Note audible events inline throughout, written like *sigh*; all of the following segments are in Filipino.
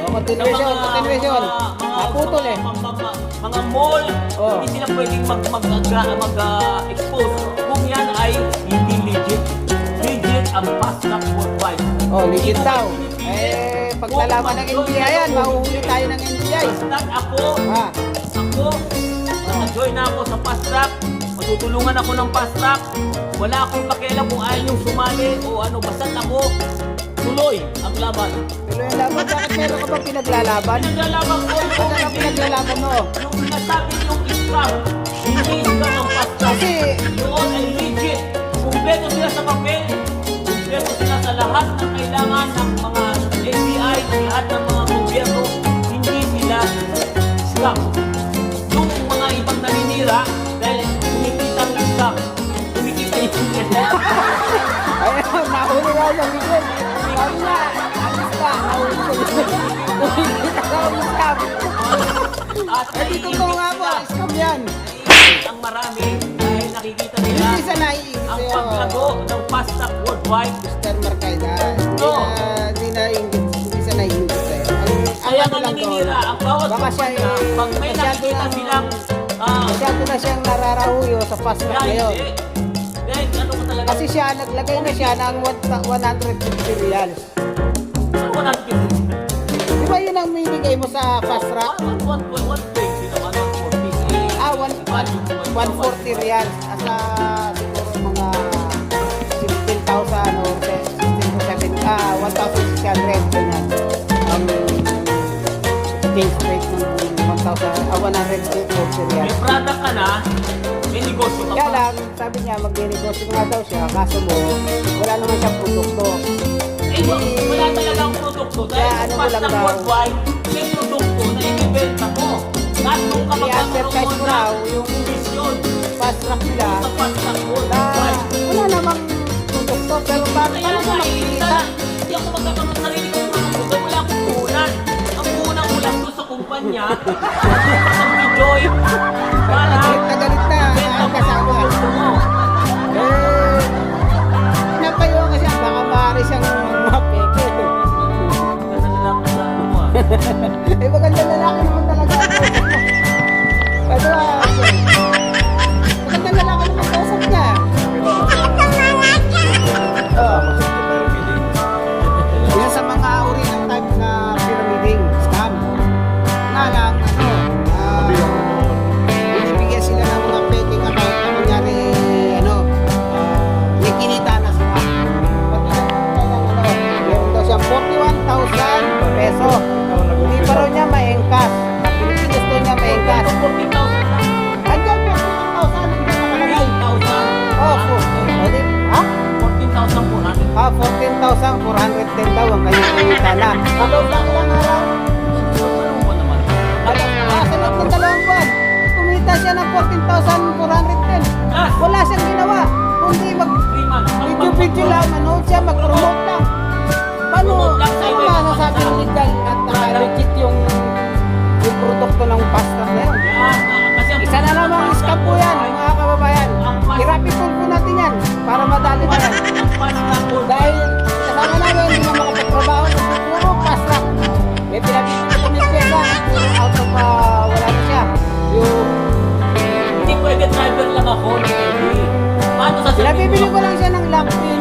Oh, continuation, mga- continuation. mga- Naputol eh. Mga, mga, mga mall, Oh. hindi sila pwedeng mag, mag, mag, ah, expose kung yan ay hindi legit. Legit ang Fasttrack Worldwide. Oh, legit daw. Eh, pag Kung nalaman ng NBI yan, mahuhuli tayo ng NBI. Basta't ako, Ah, ako, naka-join na ako sa fast track. Matutulungan ako ng fast track. Wala akong pakialam kung ayaw yung sumali o ano. Basta't ako, tuloy ang laban. Tuloy ang laban. Bakit meron ka bang pinaglalaban? Pinaglalaban ko Ano yung ang pinaglalaban mo? Yung sinasabi yung scam, hindi scam ang track. Kasi, Yun ay legit. Kumpleto sila sa papel. Kumpleto sila sa lahat ng kailangan ng mga ng lahat ng mga At Eh, di totoo nga po, scam yan. ang marami dahil nakikita nila Hindi sa naiingit ang sa'yo. paglago ng fast track worldwide. Mr. Marcaida, hindi Oo. na, hindi na ingit, hindi sa naiingit sa'yo. Ang, ang Kaya ano nga lang naninira doon, ang bawat Baka siya kumpanya, ay- pag may masyado nakikita ng- silang ah, Masyado na siyang nararahuyo sa fast track hindi. Ano ko talaga, Kasi siya, naglagay na siya ng 150 reals. ano ko natin Di ba yun ang binigay mo sa fast track? 120 naman, 140. Ah, one- one- 140 reals. Asa siguro mga 16,000 or 16,000, ah, 1,600 ganyan. Ang exchange rate ng 1,000, ah, 140 May reals. product ka na, may negosyo ka Kaya pa. lang, sabi niya, magne-negosyo nga daw siya, kaso mo, wala naman siyang produkto. Eh, produkto. Kaya Dahil ano sa mo lang daw. Worldwide, may produkto na ibibenta mo. Lahat nung kapag mo raw yung komisyon fast track nila, sa Fast Track na Worldwide. wala namang produkto, pero Kaya paano nga, ka eh, makikita? hindi ako magkakaroon ng sarili kong produkto. Wala akong puhunan. Ang puhunan ko lang doon sa kumpanya, *laughs* sa Joy, para *laughs* Eh, maganda lalaki naman talaga. *laughs* Pero, ah, 14,410 daw ang kanyang. Sa loob lang ilang araw. Ah, dalawang buwan, kumita siya ng 14,410. Plus, Wala siyang ginawa. Pinabibili ko lang siya ng lock pin.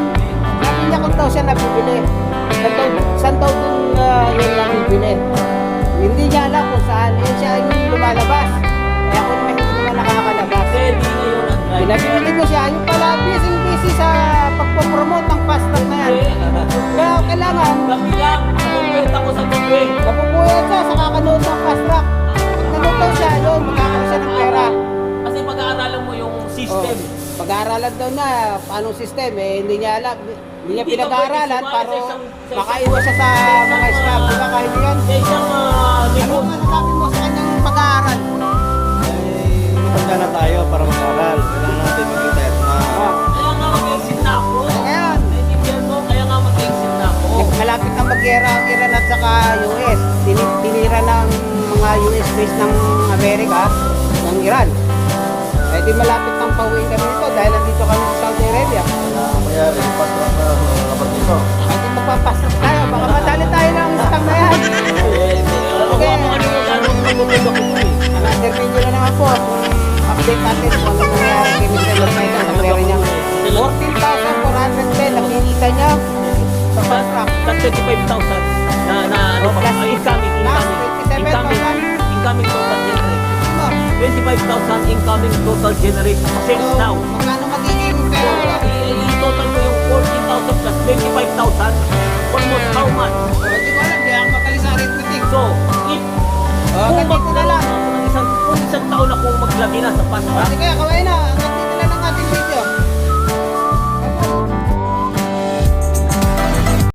Sabi niya kung daw siya nabibili. Saan daw, saan daw dun uh, yun nabibili. Hindi niya alam kung saan. Eh siya yung lumalabas. Kaya ako naman hindi naman nakakalabas. Pinabibili ko siya. Yung pala busy busy sa pagpopromote ng fast track na yan. Kaya kailangan Gabi lang. Kumpwenta ko sa gabi. Napupuyat siya sa kakanood ng fast track. Pag-aaralan daw na, paano system, eh, hindi niya alam. Hindi niya pinag-aaralan para makaiwas siya sa mga scam. Di ba kahit yan? Sa isang ah, Ano negosyo. ang masasabi mo sa kanyang pag-aaral? Eh, matanda na tayo para mag-aral. Kailangan natin mag-internet na Ah, Kaya nga mag-exit na ako. Ayan. Naiintindihan mo, kaya nga mag-exit na ako. malapit na mag-gera ang Iran at saka US. Tini- Tinira ng mga US base ng Amerika, ng Iran. Eh di malapit nang pauwi kami kami sa Saudi Arabia. Ah, mayari, patwang na kapag dito. Kahit kung magpapasok tayo, baka matali tayo ng utang na yan. Okay. Another video na naman po. Update natin kung ano nangyari kay Mr. Lopez sa sombrero niya. 14,400 pe, nakikita niya. Sa contract. That's 25,000 na, na, ano, incoming, incoming, incoming, incoming total generation. Ano? 25,000 incoming total generation. Sales now. Magkano ka pera ko? I- I-total ko yung 14,000 plus 25,000. Almost how much? Hindi ko alam, di ako magaling sa arithmetic. So, if Oh, kung dito na lang. ng isang, kung isang taon ako maglagi na sa pasta, Hindi kaya, kaway na. Dito na lang ating video.